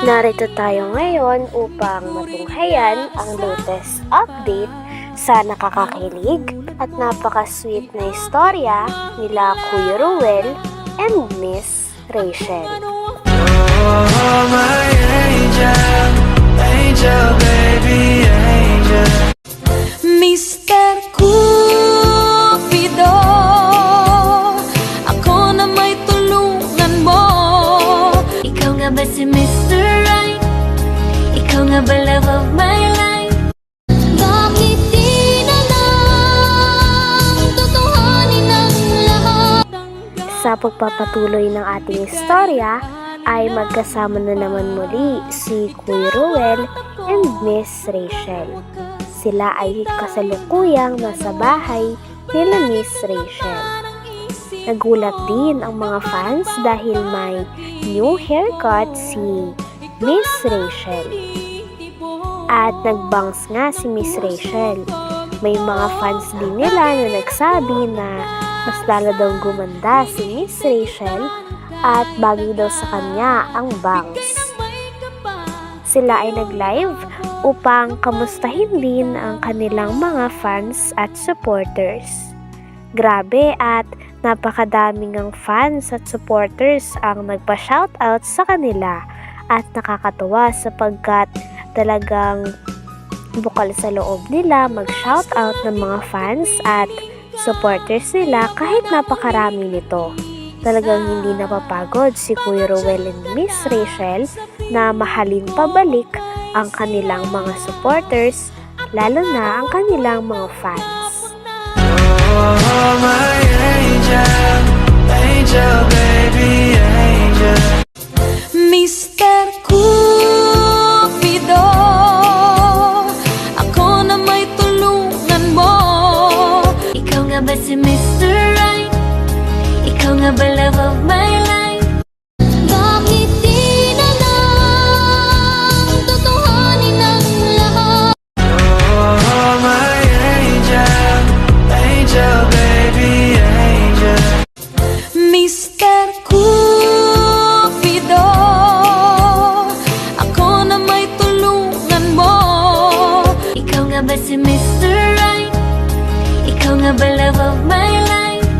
Narito tayo ngayon upang matunghayan ang latest update sa nakakakilig at napaka-sweet na istorya nila Kuya Ruel and Miss Rachel. Oh, my angel, pagpapatuloy ng ating istorya ay magkasama na naman muli si Kuya Ruel and Miss Rachel. Sila ay kasalukuyang nasa bahay nila Miss Rachel. Nagulat din ang mga fans dahil may new haircut si Miss Rachel. At nagbangs nga si Miss Rachel. May mga fans din nila na nagsabi na mas lalo daw gumanda si Miss Rachel at bagay daw sa kanya ang bangs. Sila ay nag-live upang kamustahin din ang kanilang mga fans at supporters. Grabe at napakadaming ang fans at supporters ang nagpa-shoutout sa kanila at nakakatuwa sapagkat talagang bukal sa loob nila mag-shoutout ng mga fans at supporters nila kahit napakarami nito. Talagang hindi napapagod si Kuya Rowell and Miss Rachel na mahalin pabalik ang kanilang mga supporters, lalo na ang kanilang mga fans. Ba si Mr. Right? Ikaw nga ba love of my life?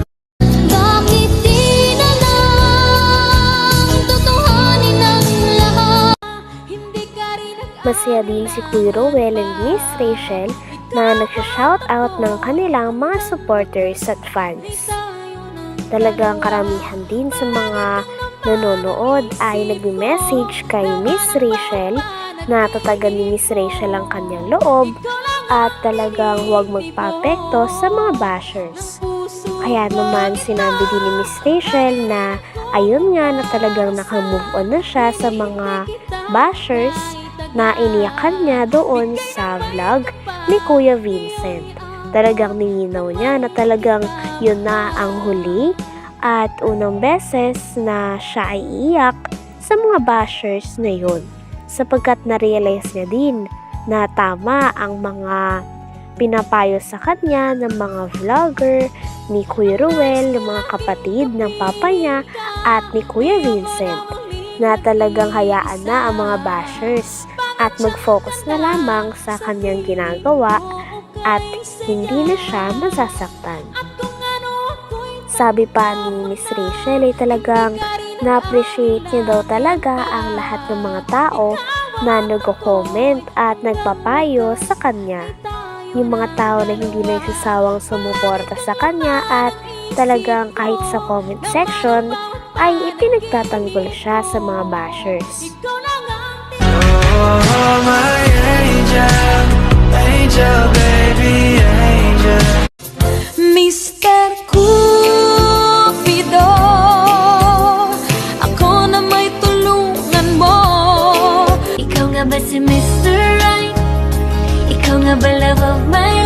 Bakit di na lang Tutuhanin lahat? Hindi ka rin Masaya din si Kuya Rowell and Miss Rachel na nagsha-shoutout ng kanilang mga supporters at fans. Talagang karamihan din sa mga nanonood ay nagme-message kay Miss Rachel na tatagan ni Miss Rachel ang kanyang loob at talagang huwag magpapekto sa mga bashers. Kaya naman sinabi din ni Miss Rachel na ayun nga na talagang nakamove on na siya sa mga bashers na iniyakan niya doon sa vlog ni Kuya Vincent. Talagang nilinaw niya na talagang yun na ang huli at unang beses na siya ay iiyak sa mga bashers na yun. Sapagkat na-realize niya din na tama ang mga pinapayo sa kanya ng mga vlogger ni Kuya Ruel, ng mga kapatid ng papa niya at ni Kuya Vincent na talagang hayaan na ang mga bashers at mag-focus na lamang sa kanyang ginagawa at hindi na siya masasaktan. Sabi pa ni Miss Rachel ay talagang na-appreciate niya daw talaga ang lahat ng mga tao na nagko-comment at nagpapayo sa kanya. Yung mga tao na hindi nagsasawang sumuporta sa kanya at talagang kahit sa comment section ay ipinagtatanggol siya sa mga bashers. Oh, my angel, angel, baby, angel. Nga ba si Mr. Right? Ikaw nga ba love of my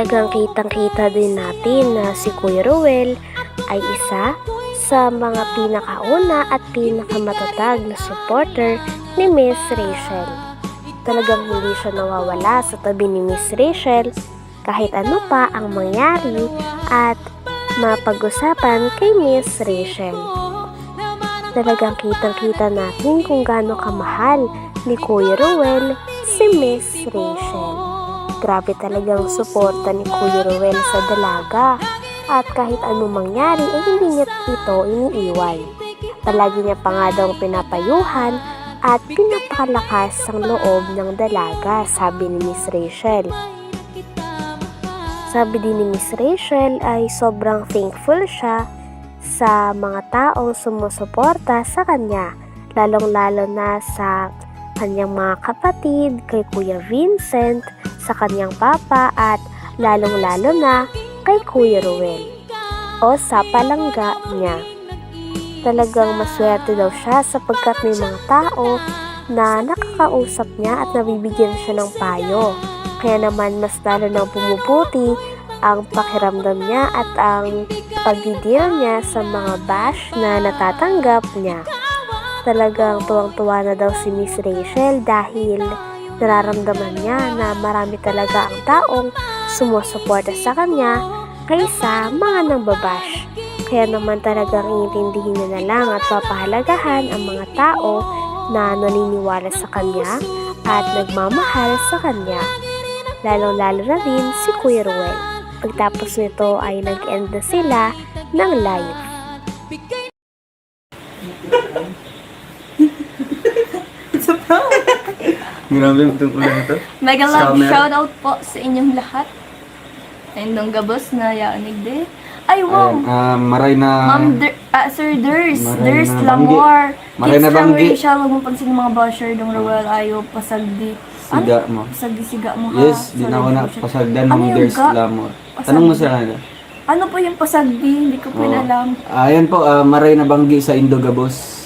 Talagang kitang-kita din natin na si Kuya Ruel ay isa sa mga pinakauna at pinakamatatag na supporter ni Miss Rachel. Talagang hindi siya nawawala sa tabi ni Miss Rachel kahit ano pa ang mangyari at mapag-usapan kay Miss Rachel. Talagang kitang-kita natin kung gaano kamahal ni Kuya Ruel si Miss Rachel. Grabe talagang suporta ni Kuya Ruel sa dalaga at kahit anong mangyari ay hindi niya ito iniiwan. Palagi niya pa nga daw pinapayuhan at pinapakalakas ang loob ng dalaga, sabi ni Miss Rachel. Sabi din ni Miss Rachel ay sobrang thankful siya sa mga taong sumusuporta sa kanya, lalong-lalo na sa kanyang mga kapatid, kay Kuya Vincent, sa kanyang papa at lalong-lalo na kay Kuya Ruel o sa palangga niya. Talagang maswerte daw siya sapagkat may mga tao na nakakausap niya at nabibigyan siya ng payo. Kaya naman mas lalo nang pumuputi ang pakiramdam niya at ang pagdidil niya sa mga bash na natatanggap niya. Talagang tuwang-tuwa na daw si Miss Rachel dahil nararamdaman niya na marami talaga ang taong sumusuporta sa kanya kaysa mga nambabash. Kaya naman talagang iintindihin niya na lang at papahalagahan ang mga tao na naniniwala sa kanya at nagmamahal sa kanya. Lalo-lalo na din si Kuya Ruel. Pagtapos nito ay nag-end na sila ng live. Grabe yung tungkol na ito. Mega love Scammer. shoutout po sa inyong lahat. Ayun dong gabos na yaonig de. Ay, wow! Ayan, ah, maray na... Ma'am, Der, ah, Sir Ders, Maray Ders na Lamor. Maray Kids na from banggi. Rachel, huwag mong pansin ng mga basher dong Roel Ayo, pasagdi. Siga mo. Pasagdi siga mo ha. Yes, di na ako Sorry na siya. pasagdan Ano ng yung Ders ga? Lamor. Tanong mo sa kanila. Ano po yung pasagdi? Hindi ko po Oo. alam. Ayan po, ah, maray na banggi sa Indogabos.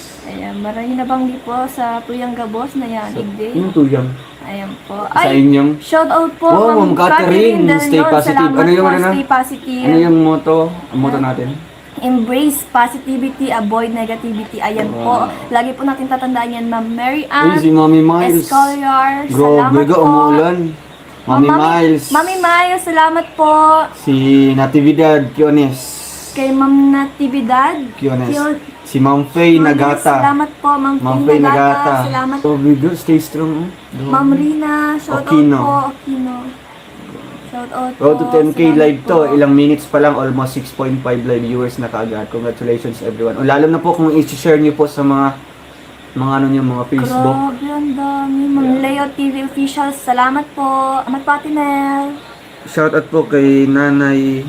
Ayan, maray na banggi po sa Tuyang Gabos na yanig de. Yung tuyang. Ayan po. Sa Ay, inyong... Shoutout po, Wow, Ma'am Catherine, stay Leon. positive. Salamat Ano yung ano na? Stay positive. Ano yung motto? Ang motto natin? Embrace positivity, avoid negativity. Ayan po. Wow. Lagi po natin tatandaan yan, Ma'am Mary Ann si Mami Miles. Escoliar. Grabe Salamat ka, po. umuulan. Mami Ma'am, Miles. Mami Mayo, salamat po. Si Natividad Quiones. Kay Ma'am Natividad. Quiones. Si Ma'am Faye Nagata. Salamat po, Ma'am Ma'am Faye Nagata. Salamat So, bigger, stay strong. oh. Ma'am Rina, shoutout Aquino. po. Aquino. Shoutout po. Road to 10k Salamat live to. po. Ilang minutes pa lang, almost 6.5 live viewers na kaagad. Congratulations everyone. O, lalo na po kung i-share nyo po sa mga mga ano nyo, mga Facebook. Grabe, ang dami. Ma'am Leo TV officials, salamat po. Amat Patinel. Shoutout po kay nanay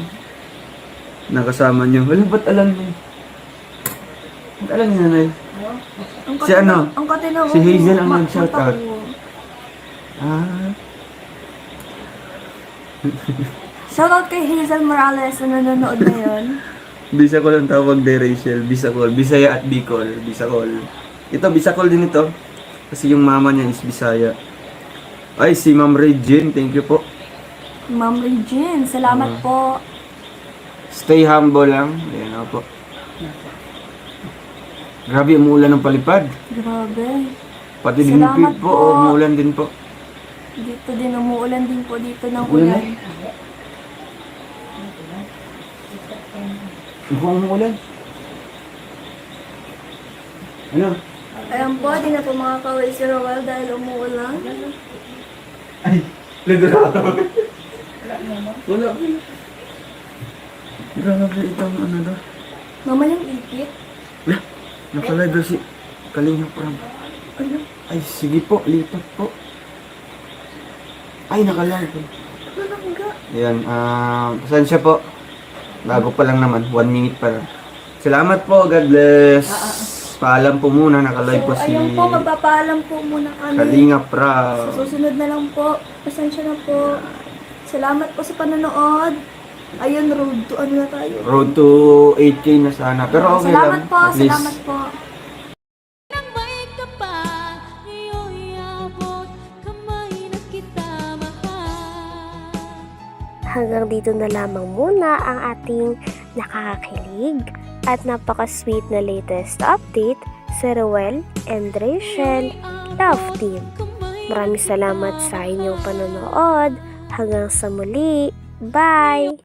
na kasama nyo. Wala, ba't alam mo? Alam ni nanay? Ang Si ano? Ang katino. Si Hazel ang nag-shoutout. Ah, Shoutout kay Hazel Morales na nanonood ngayon. Bisacol ang tawag de Rachel. Bisacol. Bisaya at Bicol. Bisacol. Ito, Bisacol din ito. Kasi yung mama niya is Bisaya. Ay, si Ma'am Regine. Thank you po. Ma'am Regine, salamat Ah. po. Stay humble lang. Ayan ako po. Grabe, umuulan ng palipad. Grabe. Pati din Salamat po, po. umuulan din po. Dito din, umuulan din po dito ng Ulan ulan. Mukhang umuulan. Ano? Ayan po, di na po makakaway si Roel dahil umuulan. Ay, lagrabe. Wala. Grabe itong ano daw. Mama yung ipit. Lah, nakalive si Kalinga Pram. Ano? Ay, sige po, lipat po. Ay, nakalive. Malangga. Ayan, ah, pasensya po. Bago pa lang naman, one minute pa lang. Salamat po, God bless. Paalam po muna, nakalive po So, si ayun po, magpapaalam po muna kami. Kalinga Pram. Sa susunod na lang po. Pasensya na po. Salamat po sa panonood. Ayun, road to ano na tayo. Road to 8K na sana. Pero okay salamat lang. po, At least, salamat po. Hanggang dito na lamang muna ang ating nakakakilig at napaka-sweet na latest update sa Ruel and Rachel Love Team. Maraming salamat sa inyong panonood. Hanggang sa muli. Bye!